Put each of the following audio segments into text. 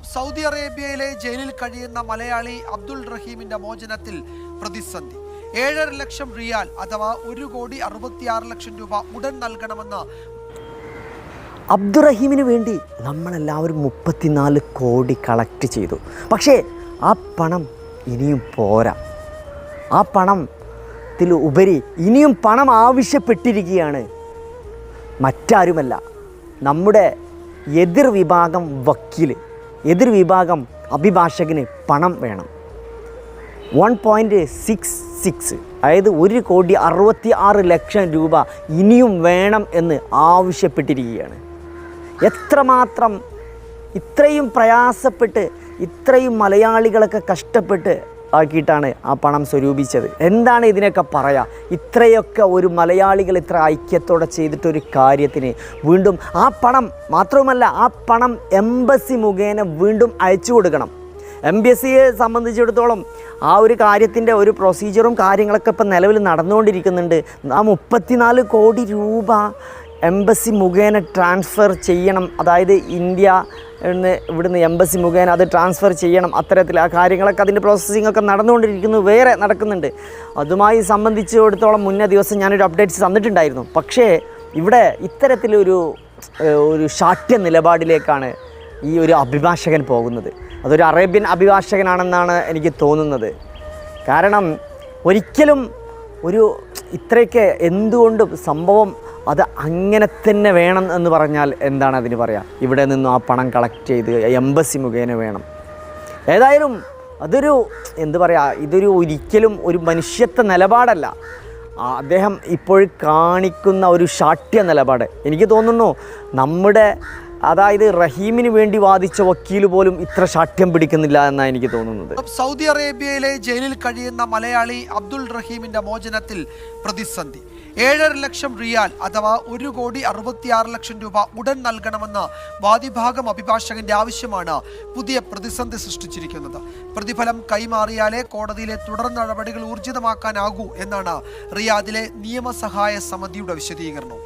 Saudi അറേബ്യയിലെ ജയിലിൽ കഴിയുന്ന മലയാളി അബ്ദുൾ റഹീമിന്റെ മോചനത്തിൽ പ്രതിസന്ധി. ഏഴര ലക്ഷം റിയാൽ അഥവാ ഒരു കോടി അറുപത്തിയാറ് ലക്ഷം രൂപ ഉടൻ നൽകണമെന്ന് അബ്ദുറഹീമിന് വേണ്ടി നമ്മളെല്ലാവരും മുപ്പത്തിനാല് കോടി കളക്ട് ചെയ്തു. പക്ഷേ ആ പണം ഇനിയും പോരാ. ആ പണത്തിൽ ഉപരി ഇനിയും പണം ആവശ്യപ്പെട്ടിരിക്കുകയാണ്. മറ്റാരുമല്ല. നമ്മുടെ എതിർ വിഭാഗം വക്കീൽ എതിർ വിഭാഗം അഭിഭാഷകന് പണം വേണം. വൺ പോയിന്റ് സിക്സ് സിക്സ് അതായത് ഒരു കോടി അറുപത്തി ആറ് ലക്ഷം രൂപ ഇനിയും വേണം എന്ന് ആവശ്യപ്പെട്ടിരിക്കുകയാണ്. എത്രമാത്രം ഇത്രയും പ്രയാസപ്പെട്ട് ഇത്രയും മലയാളികളൊക്കെ കഷ്ടപ്പെട്ട് ആക്കിയിട്ടാണ് ആ പണം സ്വരൂപിച്ചത്. എന്താണ് ഇതിനൊക്കെ പറയുക ഇത്രയൊക്കെ ഒരു മലയാളികൾ ഇത്ര ഐക്യത്തോടെ ചെയ്തിട്ടൊരു കാര്യത്തിന് വീണ്ടും ആ പണം മാത്രവുമല്ല ആ പണം എംബസി മുഖേന വീണ്ടും അയച്ചു കൊടുക്കണം. എം ബി എസ് സിയെ സംബന്ധിച്ചിടത്തോളം ആ ഒരു കാര്യത്തിന്റെ ഒരു പ്രൊസീജിയറും കാര്യങ്ങളൊക്കെ ഇപ്പം നിലവിൽ നടന്നുകൊണ്ടിരിക്കുന്നുണ്ട്. ആ മുപ്പത്തിനാല് കോടി രൂപ എംബസി മുഖേന ട്രാൻസ്ഫർ ചെയ്യണം. അതായത് ഇന്ത്യ എന്ന് ഇവിടുന്ന് എംബസി മുഖേന അത് ട്രാൻസ്ഫർ ചെയ്യണം. അത്തരത്തിൽ ആ കാര്യങ്ങളൊക്കെ അതിന്റെ പ്രോസസ്സിംഗ് ഒക്കെ നടന്നുകൊണ്ടിരിക്കുന്നു. വേറെ നടക്കുന്നുണ്ട്. അതുമായി സംബന്ധിച്ചിടത്തോളം മുന്നേ ദിവസം ഞാനൊരു അപ്ഡേറ്റ്സ് തന്നിട്ടുണ്ടായിരുന്നു. പക്ഷേ ഇവിടെ ഇത്തരത്തിലൊരു ഒരു ശാഠ്യ നിലപാടിലേക്കാണ് ഈ ഒരു അഭിഭാഷകൻ പോകുന്നത്. അതൊരു അറേബ്യൻ അഭിഭാഷകനാണെന്നാണ് എനിക്ക് തോന്നുന്നത്. കാരണം ഒരിക്കലും ഒരു ഇത്രയൊക്കെ എന്തുകൊണ്ടും സംഭവം അത് അങ്ങനെ തന്നെ വേണം എന്ന് പറഞ്ഞാൽ എന്താണ് അതിന് പറയുക ഇവിടെ നിന്നും ആ പണം കളക്ട് ചെയ്ത് എംബസി മുഖേന വേണം. ഏതായാലും അതൊരു എന്ത് പറയുക ഇതൊരു ഒരിക്കലും ഒരു മനുഷ്യത്വ നിലപാടല്ല. അദ്ദേഹം ഇപ്പോൾ കാണിക്കുന്ന ഒരു ശാഠ്യ നിലപാട്. എനിക്ക് തോന്നുന്നു നമ്മുടെ അതായത് റഹീമിന് വേണ്ടി വാദിച്ച വക്കീൽ പോലും ഇത്ര ശാഠ്യം പിടിക്കുന്നില്ല എന്നാണ് എനിക്ക് തോന്നുന്നത്. സൗദി അറേബ്യയിലെ ജയിലിൽ കഴിയുന്ന മലയാളി അബ്ദുൾ റഹീമിന്റെ മോചനത്തിൽ പ്രതിസന്ധി. ഏഴര ലക്ഷം റിയാൽ അഥവാ ഒരു കോടി അറുപത്തിയാറ് ലക്ഷം രൂപ ഉടൻ നൽകണമെന്ന വാദിഭാഗം അഭിഭാഷകന്റെ ആവശ്യമാണ് പുതിയ പ്രതിസന്ധി സൃഷ്ടിച്ചിരിക്കുന്നത്. പ്രതിഫലം കൈമാറിയാലേ കോടതിയിലെ തുടർ നടപടികൾ ഊർജിതമാക്കാനാകൂ എന്നാണ് റിയാദിലെ നിയമസഹായ സമിതിയുടെ വിശദീകരണം.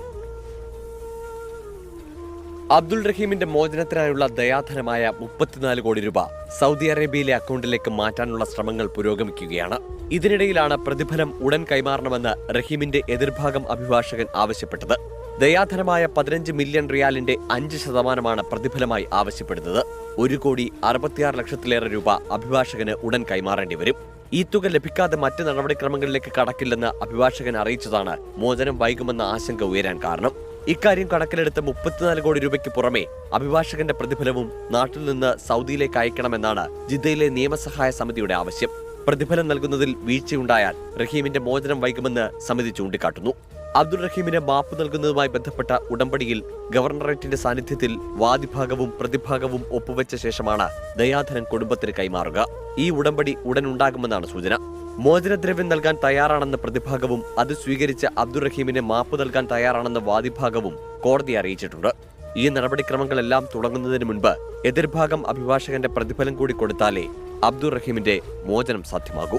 അബ്ദുൾ റഹീമിന്റെ മോചനത്തിനായുള്ള ദയാധനമായ മുപ്പത്തിനാല് കോടി രൂപ സൗദി അറേബ്യയിലെ അക്കൗണ്ടിലേക്ക് മാറ്റാനുള്ള ശ്രമങ്ങൾ പുരോഗമിക്കുകയാണ്. ഇതിനിടയിലാണ് പ്രതിഫലം ഉടൻ കൈമാറണമെന്ന് റഹീമിന്റെ എതിർഭാഗം അഭിഭാഷകൻ ആവശ്യപ്പെട്ടത്. ദയാധനമായ പതിനഞ്ച് മില്യൺ റിയാലിന്റെ അഞ്ച് ശതമാനമാണ് പ്രതിഫലമായി ആവശ്യപ്പെടുന്നത്. ഒരു കോടി അറുപത്തിയാറ് ലക്ഷത്തിലേറെ രൂപ അഭിഭാഷകന് ഉടൻ കൈമാറേണ്ടി വരും. ഈ തുക ലഭിക്കാതെ മറ്റ് നടപടിക്രമങ്ങളിലേക്ക് കടക്കില്ലെന്ന് അഭിഭാഷകൻ അറിയിച്ചതാണ് മോചനം വൈകുമെന്ന ആശങ്ക ഉയരാൻ കാരണം. ഇക്കാര്യം കണക്കിലെടുത്ത് മുപ്പത്തിനാല് കോടി രൂപയ്ക്ക് പുറമെ അഭിഭാഷകന്റെ പ്രതിഫലവും നാട്ടിൽ നിന്ന് സൗദിയിലേക്ക് അയക്കണമെന്നാണ് ജിദ്ദയിലെ നിയമസഹായ സമിതിയുടെ ആവശ്യം. പ്രതിഫലം നൽകുന്നതിൽ വീഴ്ചയുണ്ടായാൽ റഹീമിന്റെ മോചനം വൈകുമെന്ന് സമിതി ചൂണ്ടിക്കാട്ടുന്നു. അബ്ദുൾ റഹീമിന് മാപ്പ് നൽകുന്നതുമായി ബന്ധപ്പെട്ട ഉടമ്പടിയിൽ ഗവർണറേറ്റിന്റെ സാന്നിധ്യത്തിൽ വാദിഭാഗവും പ്രതിഭാഗവും ഒപ്പുവെച്ച ശേഷമാണ് ദയാധനൻ കുടുംബത്തിന് കൈമാറുക. ഈ ഉടമ്പടി ഉടൻ ഉണ്ടാകുമെന്നാണ് സൂചന. മോചനദ്രവ്യം നൽകാൻ തയ്യാറാണെന്ന പ്രതിഭാഗവും അത് സ്വീകരിച്ച അബ്ദുറഹീമിന് മാപ്പ് നൽകാൻ തയ്യാറാണെന്ന വാദിഭാഗവും കോടതി അറിയിച്ചിട്ടുണ്ട്. ഈ നടപടിക്രമങ്ങളെല്ലാം തുടങ്ങുന്നതിന് മുൻപ് എതിർഭാഗം അഭിഭാഷകന്റെ പ്രതിഫലം കൂടി കൊടുത്താലേ അബ്ദുറഹീമിന്റെ മോചനം സാധ്യമാകൂ.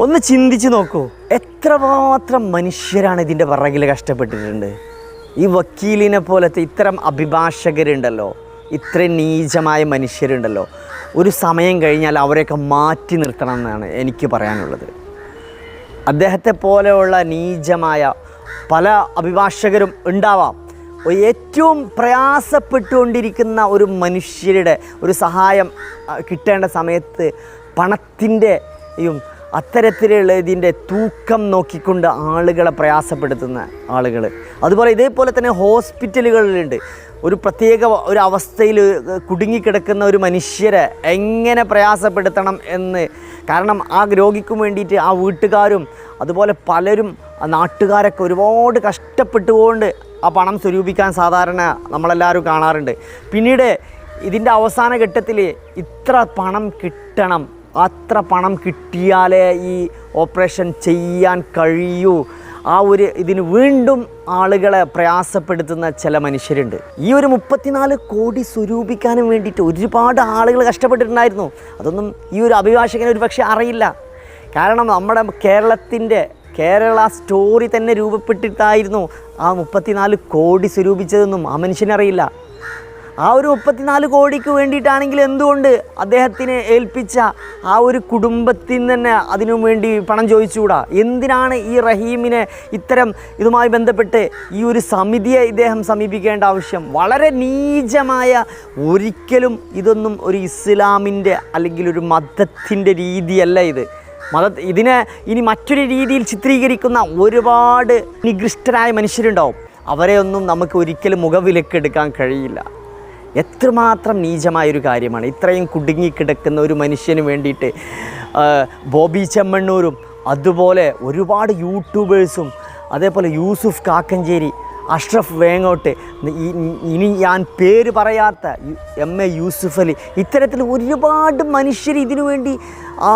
ഒന്ന് ചിന്തിച്ചു നോക്കൂ. എത്രമാത്രം മനുഷ്യരാണ് ഇതിന്റെ പിറകിൽ കഷ്ടപ്പെട്ടിട്ടുണ്ട്. ഈ വക്കീലിനെ പോലത്തെ ഇത്തരം അഭിഭാഷകരുണ്ടല്ലോ. ഇത്രയും നീചമായ മനുഷ്യരുണ്ടല്ലോ. ഒരു സമയം കഴിഞ്ഞാൽ അവരെയൊക്കെ മാറ്റി നിർത്തണം എന്നാണ് എനിക്ക് പറയാനുള്ളത്. അദ്ദേഹത്തെ പോലെയുള്ള നീചമായ പല അഭിഭാഷകരും ഉണ്ടാവാം. ഏറ്റവും പ്രയാസപ്പെട്ടുകൊണ്ടിരിക്കുന്ന ഒരു മനുഷ്യരുടെ ഒരു സഹായം കിട്ടേണ്ട സമയത്ത് പണത്തിന്റെയും അത്തരത്തിലുള്ള ഇതിന്റെ തൂക്കം നോക്കിക്കൊണ്ട് ആളുകളെ പ്രയാസപ്പെടുത്തുന്ന ആളുകൾ അതുപോലെ ഇതേപോലെ തന്നെ ഹോസ്പിറ്റലുകളിലുണ്ട്. ഒരു പ്രത്യേക ഒരു അവസ്ഥയിൽ കുടുങ്ങിക്കിടക്കുന്ന ഒരു മനുഷ്യരെ എങ്ങനെ പ്രയാസപ്പെടുത്തണം എന്ന്. കാരണം ആ രോഗിക്കും വേണ്ടിയിട്ട് ആ വീട്ടുകാരും അതുപോലെ പലരും നാട്ടുകാരൊക്കെ ഒരുപാട് കഷ്ടപ്പെട്ടുകൊണ്ട് ആ പണം സ്വരൂപിക്കാൻ സാധാരണ നമ്മളെല്ലാവരും കാണാറുണ്ട്. പിന്നീട് ഇതിന്റെ അവസാന ഘട്ടത്തിൽ ഇത്ര പണം കിട്ടണം അത്ര പണം കിട്ടിയാലേ ഈ ഓപ്പറേഷൻ ചെയ്യാൻ കഴിയൂ ആ ഒരു ഇതിന് വീണ്ടും ആളുകളെ പ്രയാസപ്പെടുത്തുന്ന ചില മനുഷ്യരുണ്ട്. ഈ ഒരു മുപ്പത്തിനാല് കോടി സ്വരൂപിക്കാനും വേണ്ടിയിട്ട് ഒരുപാട് ആളുകൾ കഷ്ടപ്പെട്ടിട്ടുണ്ടായിരുന്നു. അതൊന്നും ഈ ഒരു അഭിഭാഷകന് ഒരു പക്ഷേ അറിയില്ല. കാരണം നമ്മുടെ കേരളത്തിന്റെ കേരള സ്റ്റോറി തന്നെ രൂപപ്പെട്ടിട്ടായിരുന്നു ആ മുപ്പത്തിനാല് കോടി സ്വരൂപിച്ചതെന്നും ആ മനുഷ്യനറിയില്ല. ആ ഒരു മുപ്പത്തിനാല് കോടിക്ക് വേണ്ടിയിട്ടാണെങ്കിൽ എന്തുകൊണ്ട് അദ്ദേഹത്തിന് ഏൽപ്പിച്ച ആ ഒരു കുടുംബത്തിന് തന്നെ അതിനു വേണ്ടി പണം ചോദിച്ചുകൂടാ? എന്തിനാണ് ഈ റഹീമിനെ ഇത്തരം ഇതുമായി ബന്ധപ്പെട്ട് ഈ ഒരു സമിതിയെ ഇദ്ദേഹം സമീപിക്കേണ്ട ആവശ്യം? വളരെ നീചമായ ഒരിക്കലും ഇതൊന്നും ഒരു ഇസ്ലാമിന്റെ അല്ലെങ്കിൽ ഒരു മതത്തിന്റെ രീതിയല്ല ഇത്. മത ഇതിനെ ഇനി മറ്റൊരു രീതിയിൽ ചിത്രീകരിക്കുന്ന ഒരുപാട് നികൃഷ്ടരായ മനുഷ്യരുണ്ടാവും. അവരെയൊന്നും നമുക്ക് ഒരിക്കലും മുഖവിലക്കെടുക്കാൻ കഴിയില്ല. എത്രമാത്രം നീചമായൊരു കാര്യമാണ്. ഇത്രയും കുടുങ്ങിക്കിടക്കുന്ന ഒരു മനുഷ്യന് വേണ്ടിയിട്ട് ബോബി ചെമ്മണ്ണൂരും അതുപോലെ ഒരുപാട് യൂട്യൂബേഴ്സും അതേപോലെ യൂസുഫ് കാക്കഞ്ചേരി അഷ്റഫ് വേങ്ങോട്ട് ഇനി ഞാൻ പേര് പറയാത്ത എം എ യൂസുഫ് അലി ഇത്തരത്തിൽ ഒരുപാട് മനുഷ്യർ ഇതിനു വേണ്ടി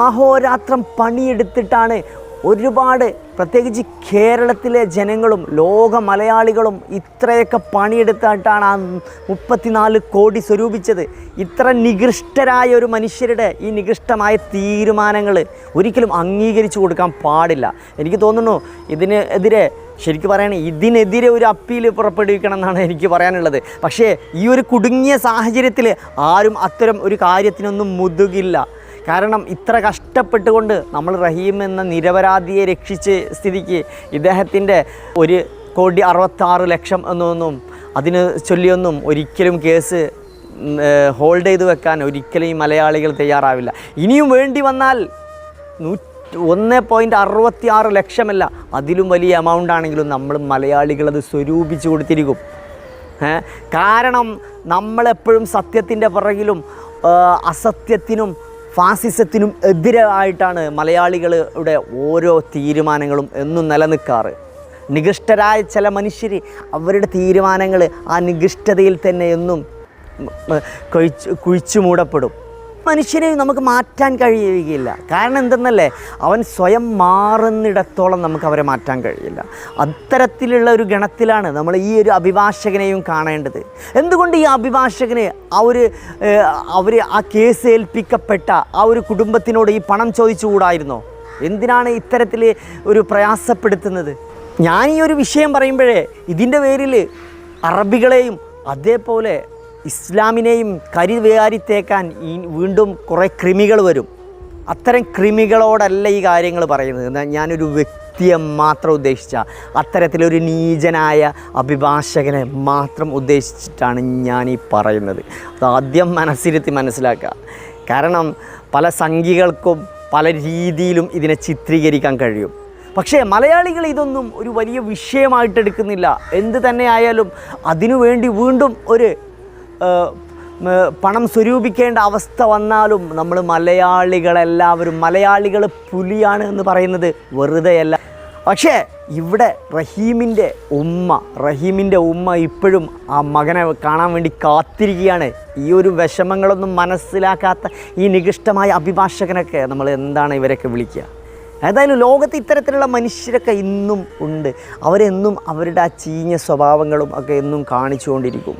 ആഹോരാത്രം പണിയെടുത്തിട്ടാണ് ഒരുപാട് പ്രത്യേകിച്ച് കേരളത്തിലെ ജനങ്ങളും ലോക മലയാളികളും ഇത്രയൊക്കെ പണിയെടുത്തിട്ടാണ് ആ മുപ്പത്തിനാല് കോടി സ്വരൂപിച്ചത്. ഇത്ര നികൃഷ്ടരായ ഒരു മനുഷ്യരുടെ ഈ നികൃഷ്ടമായ തീരുമാനങ്ങൾ ഒരിക്കലും അംഗീകരിച്ചു കൊടുക്കാൻ പാടില്ല. എനിക്ക് തോന്നുന്നു ഇതിനെതിരെ ശരിക്കും പറയണേ ഇതിനെതിരെ ഒരു അപ്പീൽ പുറപ്പെടുവിക്കണം എന്നാണ് എനിക്ക് പറയാനുള്ളത്. പക്ഷേ ഈ ഒരു കുടുങ്ങിയ സാഹചര്യത്തിൽ ആരും അത്തരം ഒരു കാര്യത്തിനൊന്നും മുതുകില്ല. കാരണം ഇത്ര കഷ്ടപ്പെട്ടുകൊണ്ട് നമ്മൾ റഹീം എന്ന നിരപരാധിയെ രക്ഷിച്ച് സ്ഥിതിക്ക് ഇദ്ദേഹത്തിന്റെ ഒരു കോടി അറുപത്താറ് ലക്ഷം എന്നൊന്നും അതിന് ചൊല്ലിയൊന്നും ഒരിക്കലും കേസ് ഹോൾഡ് ചെയ്ത് വെക്കാൻ ഒരിക്കലും ഈ മലയാളികൾ തയ്യാറാവില്ല. ഇനിയും വേണ്ടി വന്നാൽ നൂറ്റി ഒന്ന് പോയിന്റ് അറുപത്തി ആറ് ലക്ഷമല്ല അതിലും വലിയ എമൗണ്ട് ആണെങ്കിലും നമ്മൾ മലയാളികൾ അത് സ്വരൂപിച്ച് കൊടുത്തിരിക്കും. കാരണം നമ്മളെപ്പോഴും സത്യത്തിന്റെ പുറകിലും അസത്യത്തിനും ഫാസിസത്തിനും എതിരായിട്ടാണ് മലയാളികളുടെ ഓരോ തീരുമാനങ്ങളും എന്നും നിലനിൽക്കാറ്. നികൃഷ്ടരായ ചില മനുഷ്യർ അവരുടെ തീരുമാനങ്ങൾ ആ നികൃഷ്ടതയിൽ തന്നെ എന്നും ഉം, കുഴിച്ചു മൂടപ്പെടും. മനുഷ്യനെ നമുക്ക് മാറ്റാൻ കഴിയുകയില്ല. കാരണം എന്തെന്നല്ലേ? അവൻ സ്വയം മാറുന്നിടത്തോളം നമുക്ക് അവരെ മാറ്റാൻ കഴിയില്ല. അത്തരത്തിലുള്ള ഒരു ഗണത്തിലാണ് നമ്മൾ ഈ ഒരു അഭിഭാഷകനെയും കാണേണ്ടത്. എന്തുകൊണ്ട് ഈ അഭിഭാഷകന് ആ ഒരു അവർ ആ കേസ് ഏൽപ്പിക്കപ്പെട്ട ആ ഒരു കുടുംബത്തിനോട് ഈ പണം ചോദിച്ചുകൂടായിരുന്നോ? എന്തിനാണ് ഇത്തരത്തിൽ ഒരു പ്രയാസപ്പെടുത്തുന്നത്? ഞാൻ ഈ ഒരു വിഷയം പറയുമ്പോഴേ ഇതിന്റെ പേരിൽ അറബികളെയും അതേപോലെ ഇസ്ലാമിനെയും കരി വിചാരിത്തേക്കാൻ ഈ വീണ്ടും കുറേ കൃമികൾ വരും. അത്തരം കൃമികളോടല്ല ഈ കാര്യങ്ങൾ പറയുന്നത്. ഞാനൊരു വ്യക്തിയെ മാത്രം ഉദ്ദേശിച്ച അത്തരത്തിലൊരു നീചനായ അഭിഭാഷകനെ മാത്രം ഉദ്ദേശിച്ചിട്ടാണ് ഞാൻ ഈ പറയുന്നത്. അത് ആദ്യം മനസ്സിരുത്തി മനസ്സിലാക്കുക. കാരണം പല സംഖ്യകൾക്കും പല രീതിയിലും ഇതിനെ ചിത്രീകരിക്കാൻ കഴിയും. പക്ഷേ മലയാളികൾ ഇതൊന്നും ഒരു വലിയ വിഷയമായിട്ട് എടുക്കുന്നില്ല എന്ത് തന്നെ ആയാലും അതിനുവേണ്ടി വീണ്ടും ഒരു പണം സ്വരൂപിക്കേണ്ട അവസ്ഥ വന്നാലും നമ്മൾ മലയാളികളെല്ലാവരും മലയാളികൾ പുലിയാണ് എന്ന് പറയുന്നത് വെറുതെയല്ല പക്ഷേ ഇവിടെ റഹീമിന്റെ ഉമ്മ റഹീമിന്റെ ഉമ്മ ഇപ്പോഴും ആ മകനെ കാണാൻ വേണ്ടി കാത്തിരിക്കുകയാണ്. ഈ ഒരു വിഷമങ്ങളൊന്നും മനസ്സിലാക്കാത്ത ഈ നികൃഷ്ടമായ അഭിഭാഷകനൊക്കെ നമ്മൾ എന്താണ് ഇവരൊക്കെ വിളിക്കുക? ഏതായാലും ലോകത്ത് ഇത്തരത്തിലുള്ള മനുഷ്യരൊക്കെ ഇന്നും ഉണ്ട്. അവരെന്നും അവരുടെ ആ ചീഞ്ഞ സ്വഭാവങ്ങളും ഒക്കെ എന്നും കാണിച്ചുകൊണ്ടിരിക്കും.